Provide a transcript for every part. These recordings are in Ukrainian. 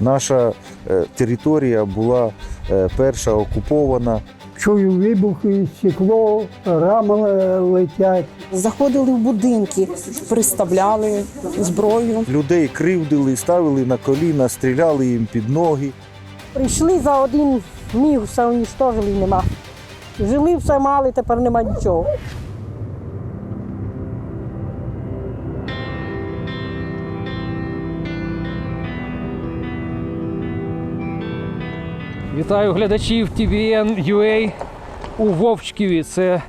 Наша е, територія була е, перша окупована. Чую вибухи, стекло, рами летять. Заходили в будинки, приставляли зброю. Людей кривдили, ставили на коліна, стріляли їм під ноги. Прийшли за один міг, все уніштожили, нема. Жили, все мали, тепер нема нічого. Вітаю глядачів TVN UA у Вовчківі. Це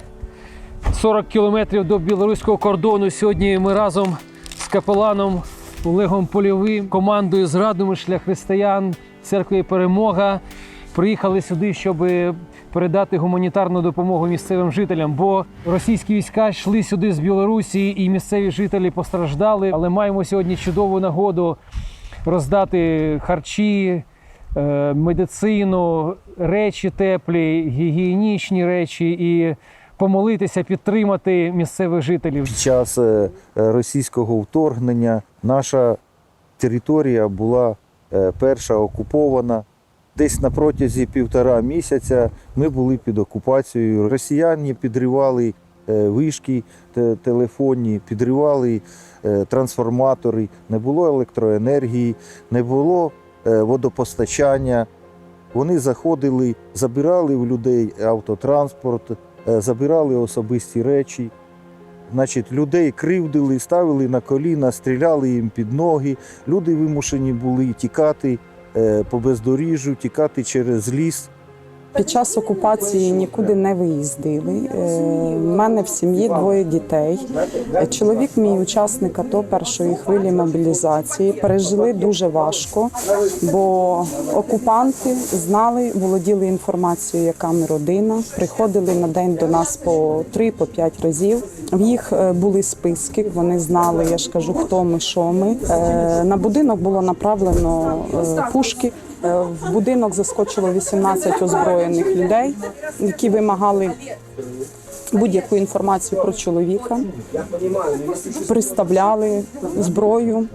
40 кілометрів до білоруського кордону. Сьогодні ми разом з капеланом Олегом Польовим, командою Зрадомишля християн церкви Перемога приїхали сюди, щоб передати гуманітарну допомогу місцевим жителям. Бо російські війська йшли сюди з Білорусі, і місцеві жителі постраждали. Але маємо сьогодні чудову нагоду роздати харчі, медицину, речі теплі, гігієнічні речі і помолитися, підтримати місцевих жителів. Під час е, е, російського вторгнення наша територія була е, перша окупована. Десь на протязі півтора місяця ми були під окупацією. Росіяни підривали е, вишки телефонні, підривали е, трансформатори, не було електроенергії, не було е, водопостачання. Вони заходили, забирали в людей автотранспорт, е, забирали особисті речі. Значить, людей кривдили, ставили на коліна, стріляли їм під ноги. Люди вимушені були тікати е, по бездоріжжю, тікати через ліс. Під час окупації нікуди не виїздили. У мене в сім'ї двоє дітей. Е, Чоловік мій учасник АТО першої хвилі мобілізації. Пережили дуже важко, бо окупанти знали, володіли інформацією, яка ми родина. Приходили на день до нас по три, по п'ять разів. В їх е, були списки. Вони знали, я ж кажу, хто ми, що ми. Е, На будинок було направлено е, пушки. Е, В будинок заскочило 18 озброєних людей, які вимагали будь-яку інформацію про чоловіка. Приставляли зброю.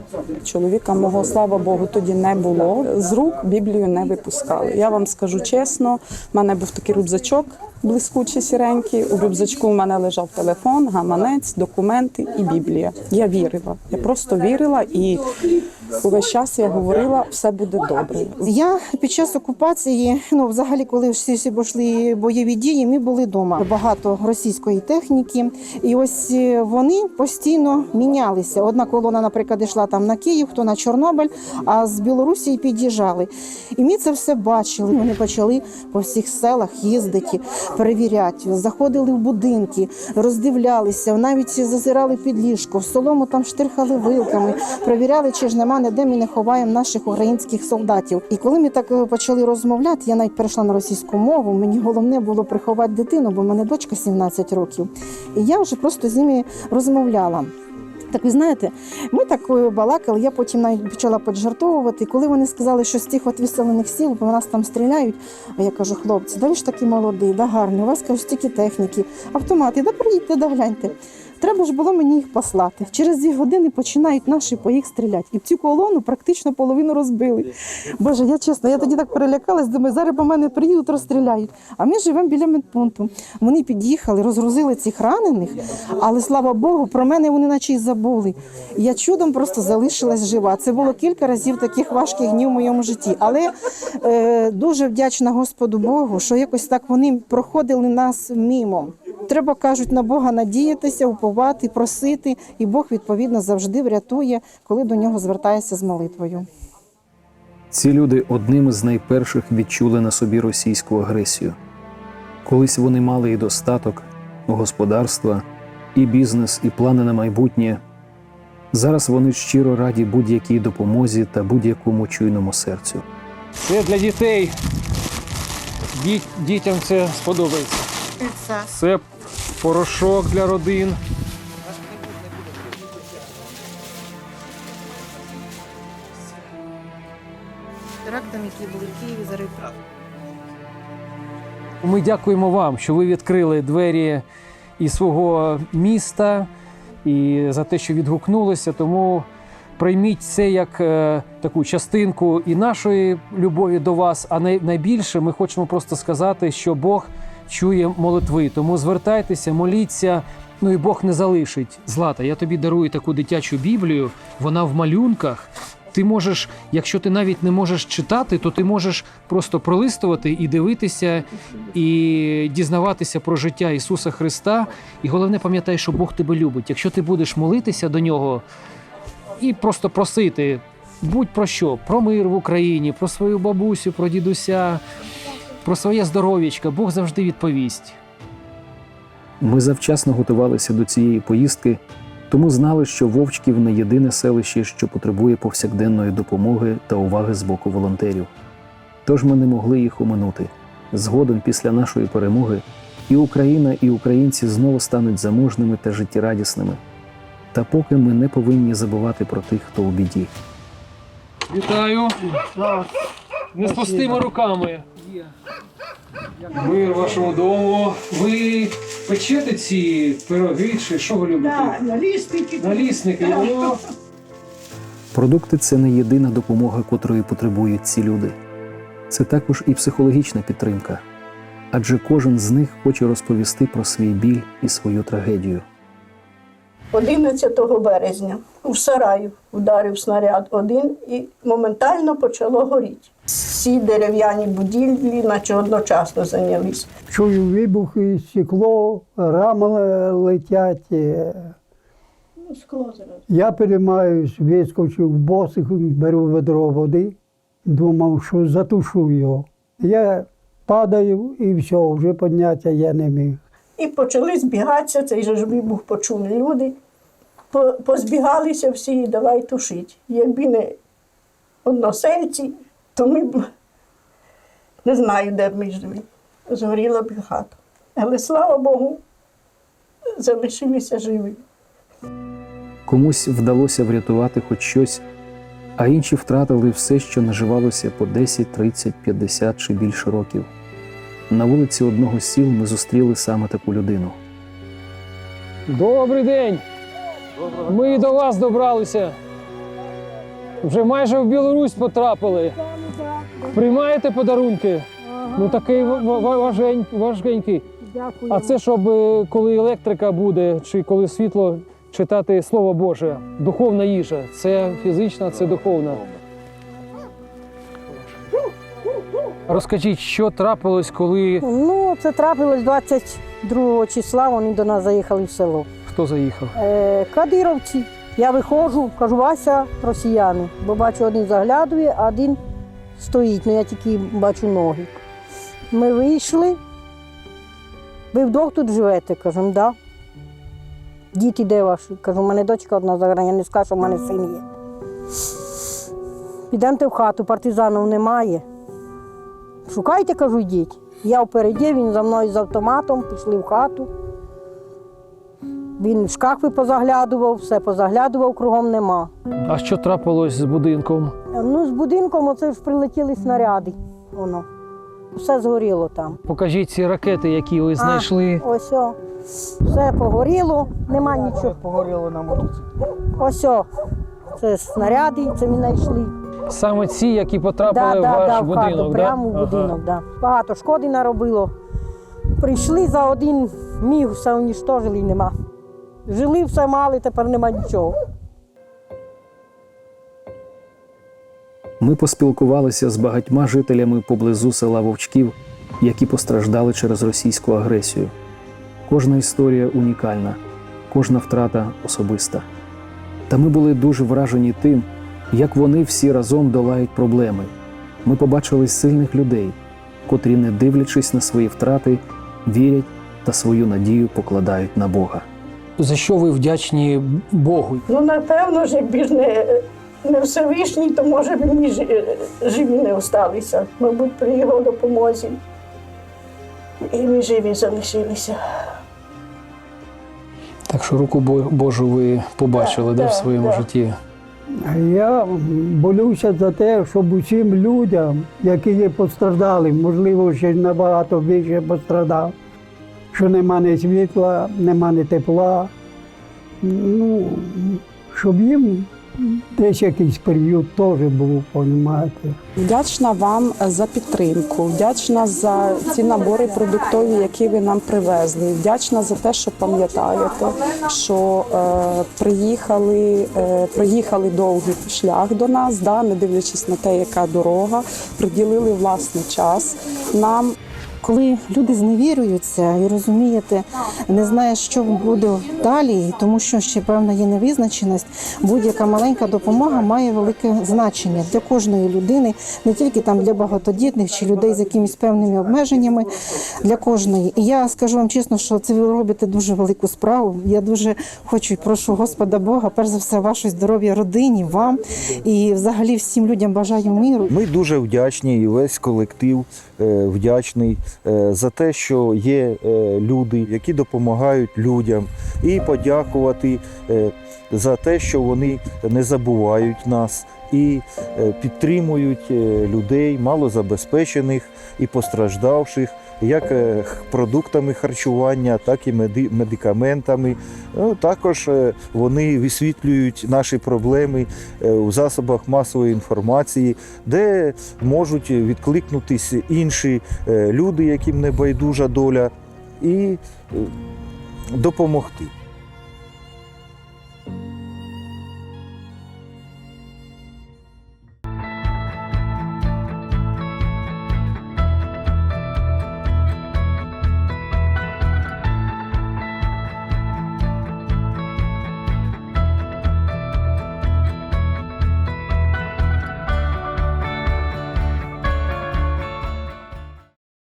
Чоловіка мого, слава Богу, тоді не було. З рук Біблію не випускали. Я вам скажу чесно, в мене був такий рюкзачок блискучий сіренький. У рюкзачку в мене лежав телефон, гаманець, документи і Біблія. Я вірила. Я просто вірила і увесь час я говорила, все буде добре. Я під час окупації, ну взагалі, коли всі всі пішли бойові дії, ми були вдома. Багато російської техніки, і ось е, вони постійно мінялися. Одна колона, наприклад, йшла там на Київ, хто на Чорнобиль, а з Білорусі під'їжджали. І ми це все бачили. Вони почали по всіх селах їздити, перевіряти, заходили в будинки, роздивлялися, навіть зазирали під ліжко, в солому там штирхали вилками, перевіряли, чи ж нема ніде ми не ховаємо наших українських солдатів. І коли ми так е, почали розмовляти, я навіть перейшла на російську мову. Мені головне було приховати дитину, бо в мене дочка 17 років. І я вже просто з ними розмовляла. Так ви знаєте, ми так е, балакали, я потім навіть почала поджартовувати. Коли вони сказали, що з тих от виселених сіл, бо нас там стріляють, а я кажу, хлопці, да ви ж такі молоді, да гарні, у вас кажуть, стільки техніки, автомати, да приїдьте, да гляньте. Треба ж було мені їх послати. Через дві години починають наші по їх стріляти. І цю колону практично половину розбили. Боже, я чесно, я тоді так перелякалась, думаю, зараз по мене приїдуть, розстріляють. А ми живемо біля медпункту. Вони під'їхали, розгрузили цих ранених, але слава Богу, про мене вони наче й забули. Я чудом просто залишилась жива. Це було кілька разів таких важких днів в моєму житті. Але е, дуже вдячна Господу Богу, що якось так вони проходили нас мімо. Треба кажуть на Бога надіятися, уповати, просити, і Бог відповідно завжди врятує, коли до нього звертаєшся з молитвою. Ці люди одними з найперших відчули на собі російську агресію. Колись вони мали і достаток, господарства, і бізнес, і плани на майбутнє. Зараз вони щиро раді будь-якій допомозі та будь-якому чуйному серцю. Це для дітей. Дітям це сподобається. Це порошок для родин. Терактам, які були в Києві, зараз Ми дякуємо вам, що ви відкрили двері і свого міста, і за те, що відгукнулися. Тому прийміть це як е, таку частинку і нашої любові до вас. А най, найбільше ми хочемо просто сказати, що Бог чує молитви. Тому звертайтеся, моліться. Ну і Бог не залишить. Злата, я тобі дарую таку дитячу Біблію. Вона в малюнках. Ти можеш, якщо ти навіть не можеш читати, то ти можеш просто пролистувати і дивитися, і дізнаватися про життя Ісуса Христа. І головне, пам'ятай, що Бог тебе любить. Якщо ти будеш молитися до нього і просто просити, будь про що, про мир в Україні, про свою бабусю, про дідуся, про своє здоров'ячко, Бог завжди відповість. Ми завчасно готувалися до цієї поїздки, тому знали, що Вовчків не єдине селище, що потребує повсякденної допомоги та уваги з боку волонтерів. Тож ми не могли їх оминути. Згодом, після нашої перемоги, і Україна, і українці знову стануть заможними та життєрадісними. Та поки ми не повинні забувати про тих, хто у біді. Вітаю! Не з руками. Мир вашому дому. Ви печете ці пироги чи що ви любите? Так, налісники. Налісники. О, Продукти це не єдина допомога, котрої потребують ці люди. Це також і психологічна підтримка, адже кожен з них хоче розповісти про свій біль і свою трагедію. 11 березня в сараю вдарив снаряд один і моментально почало горіти. Всі дерев'яні будівлі, наче одночасно зайнялись. Чую вибухи, стекло, рами летять. Скло зараз. Я переймаюсь, вискочив босих, беру ведро води, думав, що затушу його. Я падаю і все, вже підняття я не міг. І почали збігатися, цей же ж вибух почули люди. По- Позбігалися всі і давай тушити. Якби не односельці, то ми б не знаю, де б ми жили. Згоріла б хата. Але слава Богу, залишилися живі. Комусь вдалося врятувати хоч щось, а інші втратили все, що наживалося по 10, 30, 50 чи більше років. На вулиці одного з сіл ми зустріли саме таку людину. Добрий день! Ми і до вас добралися. Вже майже в Білорусь потрапили. Приймаєте подарунки? Ну такий важкенький. Дякую. А це щоб е, коли електрика буде, чи коли світло читати Слово Боже, духовна їжа. Це фізична, це духовна. Розкажіть, що трапилось, коли Ну, це трапилось 22 числа, вони до нас заїхали в село. Хто заїхав? Е, кадировці. Я виходжу, кажу, Вася, росіяни, бо бачу, один заглядує, а один стоїть, ну я тільки бачу ноги. Ми вийшли. Ви вдвох тут живете? Кажемо, да. Діти де ваші? Кажу, у мене дочка одна заграна, я не скажу, що в мене син є. Підемте в хату, партизанів немає. Шукайте, кажу, йдіть. Я впереді, він за мною з автоматом, пішли в хату. Він в шкафи позаглядував, все позаглядував, кругом нема. А що трапилось з будинком? Ну, з будинком оце ж прилетіли снаряди. Воно. Все згоріло там. Покажіть ці ракети, які ви знайшли. А, ось о. Все погоріло, нема нічого. Погоріло на мотоциклі. Ось о. Це снаряди, це ми знайшли. Саме ці, які потрапили Да, в да, ваш да, в будинок. хату, да? прямо в Ага. будинок. Да. Багато шкоди наробило. Прийшли за один міг, все уніштожили і нема. Жили, все мали, тепер нема нічого. Ми поспілкувалися з багатьма жителями поблизу села Вовчків, які постраждали через російську агресію. Кожна історія унікальна, кожна втрата особиста. Та ми були дуже вражені тим, як вони всі разом долають проблеми. Ми побачили сильних людей, котрі, не дивлячись на свої втрати, вірять та свою надію покладають на Бога. За що ви вдячні Богу? Ну, напевно ж, якби ж не, не Всевишній, то може б ми живі не осталися. Мабуть, при його допомозі. І ми живі залишилися. Так що руку Божу ви побачили Так, да, в своєму так. житті. Я болюся за те, щоб усім людям, які є постраждали, можливо, ще набагато більше пострадав, що нема ні світла, нема ні тепла. Ну, щоб їм десь якийсь період теж був, розумієте. Вдячна вам за підтримку, вдячна за ті набори продуктові, які ви нам привезли. Вдячна за те, що пам'ятаєте, що е, приїхали, е, проїхали довгий шлях до нас, да, не дивлячись на те, яка дорога, приділили власний час нам. Коли люди зневірюються і розумієте, не знаєш, що буде далі, тому що ще певна є невизначеність, будь-яка маленька допомога має велике значення для кожної людини, не тільки там для багатодітних чи людей з якимись певними обмеженнями, для кожної. І я скажу вам чесно, що це ви робите дуже велику справу. Я дуже хочу і прошу Господа Бога, перш за все, вашої здоров'я родині, вам і взагалі всім людям бажаю миру. Ми дуже вдячні, і весь колектив е, вдячний за те, що є е, люди, які допомагають людям, і подякувати е, за те, що вони не забувають нас і е, підтримують е, людей малозабезпечених і постраждавших. Як е, продуктами харчування, так і медикаментами. Ну, також е, вони висвітлюють наші проблеми е, у засобах масової інформації, де можуть відкликнутися інші люди, яким не байдужа доля, і допомогти.